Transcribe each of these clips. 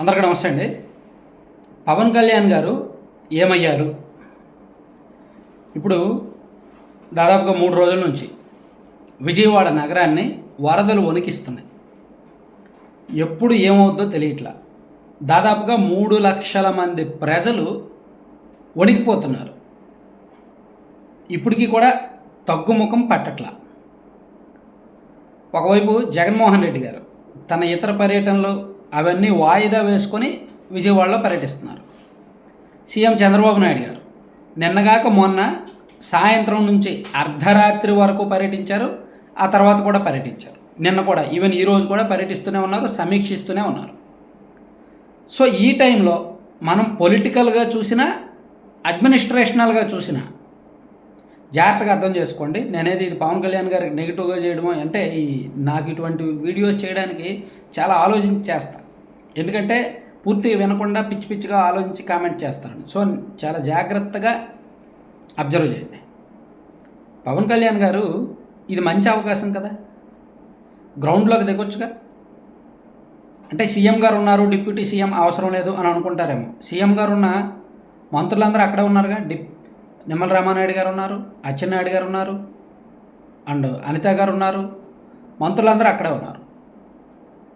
అందరికీ నమస్తే అండి. పవన్ కళ్యాణ్ గారు ఏమయ్యారు? ఇప్పుడు దాదాపుగా మూడు రోజుల నుంచి విజయవాడ నగరాన్ని వరదలు వణికిస్తున్నాయి. ఎప్పుడు ఏమవుద్దో తెలియట్లా. దాదాపుగా మూడు లక్షల మంది ప్రజలు వణికిపోతున్నారు. ఇప్పటికీ కూడా తగ్గుముఖం పట్టట్లా. ఒకవైపు జగన్మోహన్ రెడ్డి గారు తన ఇతర పర్యటనలో అవన్నీ వాయిదా వేసుకొని విజయవాడలో పర్యటిస్తున్నారు. సీఎం చంద్రబాబు నాయుడు గారు నిన్నగాక మొన్న సాయంత్రం నుంచి అర్ధరాత్రి వరకు పర్యటించారు ఆ తర్వాత కూడా పర్యటించారు. నిన్న కూడా ఈవెన్ ఈరోజు కూడా పర్యటిస్తూనే ఉన్నారు సమీక్షిస్తూనే ఉన్నారు. సో ఈ టైంలో మనం పొలిటికల్గా చూసినా అడ్మినిస్ట్రేషనల్గా చూసినా జాగ్రత్తగా అర్థం చేసుకోండి. నేనేది ఇది పవన్ కళ్యాణ్ గారికి నెగిటివ్గా చేయడమో అంటే ఈ నాకు ఇటువంటి వీడియోస్ చేయడానికి చాలా ఆలోచించి చేస్తాను ఎందుకంటే పూర్తి వినకుండా పిచ్చి పిచ్చిగా ఆలోచించి కామెంట్ చేస్తాను సో చాలా జాగ్రత్తగా అబ్జర్వ్ చేయండి. పవన్ కళ్యాణ్ గారు ఇది మంచి అవకాశం కదా? గ్రౌండ్లోకి దిగొచ్చుగా? అంటే సీఎం గారు ఉన్నారు డిప్యూటీ సీఎం అవసరం లేదు అని అనుకుంటారేమో. సీఎం గారు ఉన్న మంత్రులందరూ అక్కడే ఉన్నారుగా? డిప్ నిమ్మల రామానాయుడు గారు ఉన్నారు అచ్చెన్నాయుడు గారు ఉన్నారు అండ్ అనిత గారు ఉన్నారు మంత్రులందరూ అక్కడే ఉన్నారు.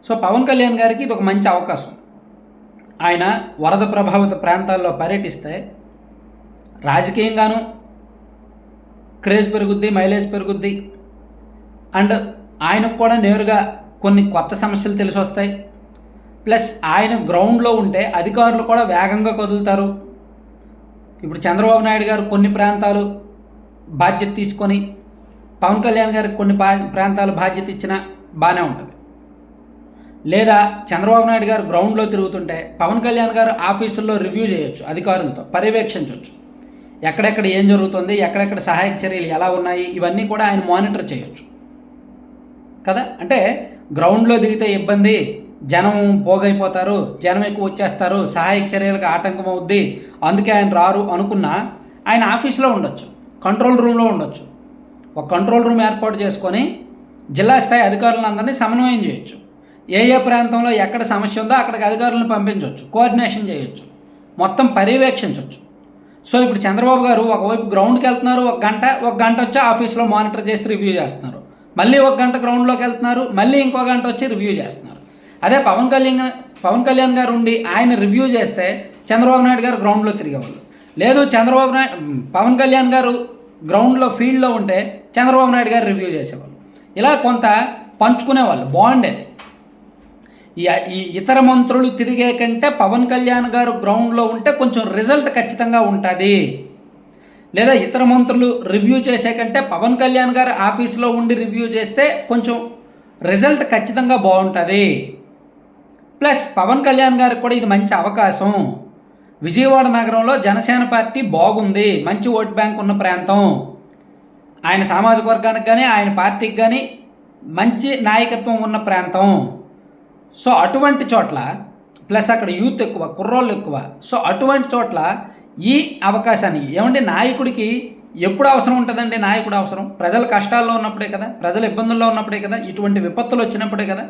సో పవన్ కళ్యాణ్ గారికి ఇది ఒక మంచి అవకాశం. ఆయన వరద ప్రభావిత ప్రాంతాల్లో పర్యటిస్తే రాజకీయంగాను క్రేజ్ పెరుగుద్ది మైలేజ్ పెరుగుద్ది. అండ్ ఆయనకు కూడా నేరుగా కొన్ని కొత్త సమస్యలు తెలిసి వస్తాయి ప్లస్ ఆయన గ్రౌండ్లో ఉంటే అధికారులు కూడా వేగంగా కదులుతారు. ఇప్పుడు చంద్రబాబు నాయుడు గారు కొన్ని ప్రాంతాలు బాధ్యత తీసుకొని పవన్ కళ్యాణ్ గారికి కొన్ని ప్రాంతాలు బాధ్యత ఇచ్చినా బాగానే ఉంటుంది. లేదా చంద్రబాబు నాయుడు గారు గ్రౌండ్లో తిరుగుతుంటే పవన్ కళ్యాణ్ గారు ఆఫీసుల్లో రివ్యూ చేయొచ్చు అధికారులతో పర్యవేక్షించవచ్చు ఎక్కడెక్కడ ఏం జరుగుతుంది ఎక్కడెక్కడ సహాయక చర్యలు ఎలా ఉన్నాయి ఇవన్నీ కూడా ఆయన మానిటర్ చేయొచ్చు. కదా? అంటే గ్రౌండ్లో దిగితే ఇబ్బంది జనం పోగైపోతారు జనం ఎక్కువ వచ్చేస్తారు సహాయక చర్యలకు ఆటంకం అవుద్ది. అందుకే ఆయన రారు అనుకున్నా ఆయన ఆఫీస్లో ఉండొచ్చు కంట్రోల్ రూమ్లో ఉండొచ్చు. ఒక కంట్రోల్ రూమ్ ఏర్పాటు చేసుకొని జిల్లా స్థాయి అధికారులందరినీ సమన్వయం చేయొచ్చు. ఏ ఏ ప్రాంతంలో ఎక్కడ సమస్య ఉందో అక్కడికి అధికారులను పంపించవచ్చు కోఆర్డినేషన్ చేయొచ్చు మొత్తం పర్యవేక్షించవచ్చు సో ఇప్పుడు చంద్రబాబు గారు ఒకవైపు గ్రౌండ్కి వెళ్తున్నారు ఒక గంట ఒక గంట వచ్చి ఆఫీస్లో మానిటర్ చేసి రివ్యూ చేస్తున్నారు. మళ్ళీ ఒక గంట గ్రౌండ్లోకి వెళ్తున్నారు మళ్ళీ ఇంకో గంట వచ్చి రివ్యూ చేస్తున్నారు. అదే పవన్ కళ్యాణ్ పవన్ కళ్యాణ్ గారు ఉండి ఆయన రివ్యూ చేస్తే చంద్రబాబు నాయుడు గారు గ్రౌండ్లో తిరిగేవాళ్ళు. లేదు చంద్రబాబు నాయుడు పవన్ కళ్యాణ్ గారు గ్రౌండ్లో ఫీల్డ్లో ఉంటే చంద్రబాబు నాయుడు గారు రివ్యూ చేసేవాళ్ళు. ఇలా కొంత పంచుకునేవాళ్ళు బాగుండేది ఈ ఇతర మంత్రులు తిరిగే కంటే పవన్ కళ్యాణ్ గారు గ్రౌండ్లో ఉంటే కొంచెం రిజల్ట్ ఖచ్చితంగా ఉంటుంది. లేదా ఇతర మంత్రులు రివ్యూ చేసే కంటే పవన్ కళ్యాణ్ గారు ఆఫీస్లో ఉండి రివ్యూ చేస్తే కొంచెం రిజల్ట్ ఖచ్చితంగా బాగుంటుంది. ప్లస్ పవన్ కళ్యాణ్ గారికి కూడా ఇది మంచి అవకాశం. విజయవాడ నగరంలో జనసేన పార్టీ బాగుంది. మంచి ఓట్ బ్యాంక్ ఉన్న ప్రాంతం. ఆయన సామాజిక వర్గానికి కానీ ఆయన పార్టీకి కానీ మంచి నాయకత్వం ఉన్న ప్రాంతం. సో అటువంటి చోట్ల ప్లస్ అక్కడ యూత్ ఎక్కువ కుర్రోళ్ళు ఎక్కువ సో అటువంటి చోట్ల ఈ అవకాశాన్ని ఏమంటే నాయకుడికి ఎప్పుడు అవసరం ఉంటుందండి నాయకుడు అవసరం? ప్రజల కష్టాల్లో ఉన్నప్పుడే కదా ప్రజల ఇబ్బందుల్లో ఉన్నప్పుడే కదా ఇటువంటి విపత్తులు వచ్చినప్పుడే కదా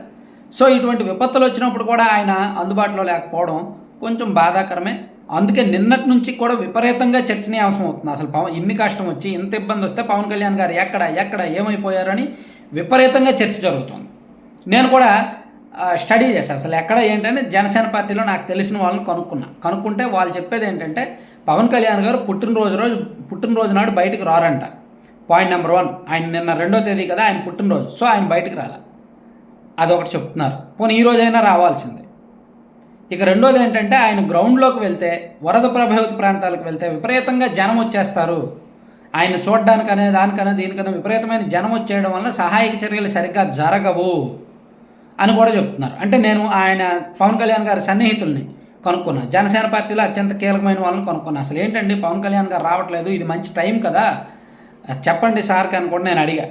సో ఇటువంటి విపత్తులు వచ్చినప్పుడు కూడా ఆయన అందుబాటులో లేకపోవడం కొంచెం బాధాకరమే. అందుకే నిన్నటి నుంచి కూడా విపరీతంగా చర్చనీయాంశం అవుతుంది అసలు పవన్ ఇన్ని కష్టం వచ్చి ఇంత ఇబ్బంది వస్తే పవన్ కళ్యాణ్ గారు ఎక్కడ ఎక్కడ ఏమైపోయారని విపరీతంగా చర్చ జరుగుతుంది. నేను కూడా స్టడీ చేశాను. అసలు ఎక్కడ ఏంటంటే జనసేన పార్టీలో నాకు తెలిసిన వాళ్ళని కనుక్కున్నా. కనుక్కుంటే వాళ్ళు చెప్పేది ఏంటంటే పవన్ కళ్యాణ్ గారు పుట్టినరోజు రోజు పుట్టినరోజు నాడు బయటికి రారంట. Point number one. ఆయన నిన్న రెండో తేదీ కదా ఆయన పుట్టినరోజు. సో ఆయన బయటకు రాలే. అదొకటి చెప్తున్నారు. పోనీ ఈ రోజైనా రావాల్సిందే. ఇక రెండోది ఏంటంటే ఆయన గ్రౌండ్లోకి వెళ్తే వరద ప్రభావిత ప్రాంతాలకు వెళ్తే విపరీతంగా జనం వచ్చేస్తారు. ఆయన చూడడానికనే దానికన్నా దీనికన్నా విపరీతమైన జనం వచ్చేయడం వల్ల సహాయక చర్యలు సరిగ్గా జరగవు అని కూడా చెప్తున్నారు. అంటే నేను ఆయన పవన్ కళ్యాణ్ గారి సన్నిహితుల్ని కనుక్కున్నా. జనసేన పార్టీలో అత్యంత కీలకమైన వాళ్ళని కనుక్కున్నా. అసలు ఏంటండి? పవన్ కళ్యాణ్ గారు రావట్లేదు ఇది మంచి టైం కదా? చెప్పండి సార్కి అని కూడా నేను అడిగా.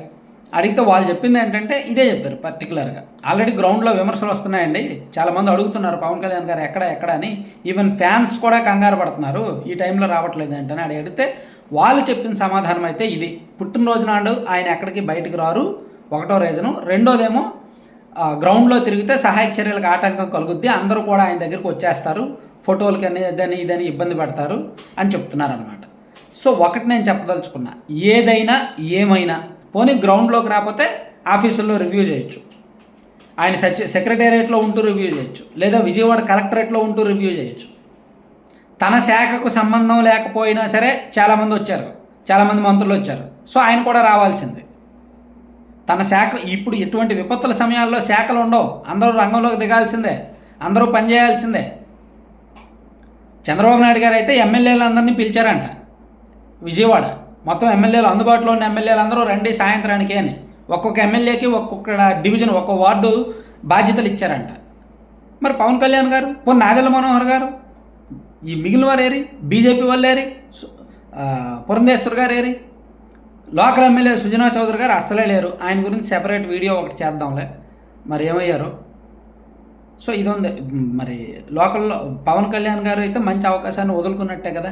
అడిగితే వాళ్ళు చెప్పింది ఏంటంటే ఇదే చెప్పారు పర్టికులర్గా ఆల్రెడీ గ్రౌండ్లో విమర్శలు వస్తున్నాయండి. చాలామంది అడుగుతున్నారు పవన్ కళ్యాణ్ గారు ఎక్కడ ఎక్కడ అని. ఈవెన్ ఫ్యాన్స్ కూడా కంగారు పడుతున్నారు. ఈ టైంలో రావట్లేదు ఏంటని అడిగి అడిగితే వాళ్ళు చెప్పిన సమాధానం అయితే ఇది. పుట్టినరోజు నాడు ఆయన ఎక్కడికి బయటకు రారు? ఒకటో రీజను రెండోదేమో గ్రౌండ్లో తిరిగితే సహాయక చర్యలకు ఆటంకం కలుగుద్ది. అందరూ కూడా ఆయన దగ్గరికి వచ్చేస్తారు. ఫోటోలకి అని ఇదని ఇదని ఇబ్బంది పడతారు అని చెప్తున్నారు అనమాట సో ఒకటి నేను చెప్పదలుచుకున్నా. ఏదైనా ఏమైనా పోనీ గ్రౌండ్లోకి రాకపోతే ఆఫీసుల్లో రివ్యూ చేయొచ్చు. ఆయన సచి సెక్రటేరియట్లో ఉంటూ రివ్యూ చేయొచ్చు. లేదా విజయవాడ కలెక్టరేట్లో ఉంటూ రివ్యూ చేయొచ్చు. తన శాఖకు సంబంధం లేకపోయినా సరే చాలామంది వచ్చారు. చాలామంది మంత్రులు వచ్చారు. సో ఆయన కూడా రావాల్సిందే. తన శాఖ ఇప్పుడు ఎటువంటి విపత్తుల సమయాల్లో శాఖలు ఉండవు. అందరూ రంగంలోకి దిగాల్సిందే. అందరూ పనిచేయాల్సిందే చంద్రబాబు నాయుడు గారు అయితే ఎమ్మెల్యేలందరినీ పిలిచారంట. విజయవాడ. మొత్తం ఎమ్మెల్యేలు అందుబాటులో ఉన్న ఎమ్మెల్యేలు అందరూ రండి సాయంత్రానికి అని. ఒక్కొక్క ఎమ్మెల్యేకి ఒక్కొక్క డివిజన్ ఒక్కొక్క వార్డు బాధ్యతలు ఇచ్చారంట. మరి పవన్ కళ్యాణ్ గారు పోనీ నాగల మనోహర్ గారు ఈ మిగిలిన వారు ఏరి? బీజేపీ వాళ్ళు ఏరి? పురంధేశ్వర్ గారు ఏరి? లోకల్ ఎమ్మెల్యే సుజనా చౌదరి గారు అస్సలే లేరు. ఆయన గురించి సెపరేట్ వీడియో ఒకటి చేద్దాంలే. మరి ఏమయ్యారు? సో ఇది ఉంది మరి లోకల్లో పవన్ కళ్యాణ్ గారు అయితే మంచి అవకాశాన్ని వదులుకున్నట్టే కదా?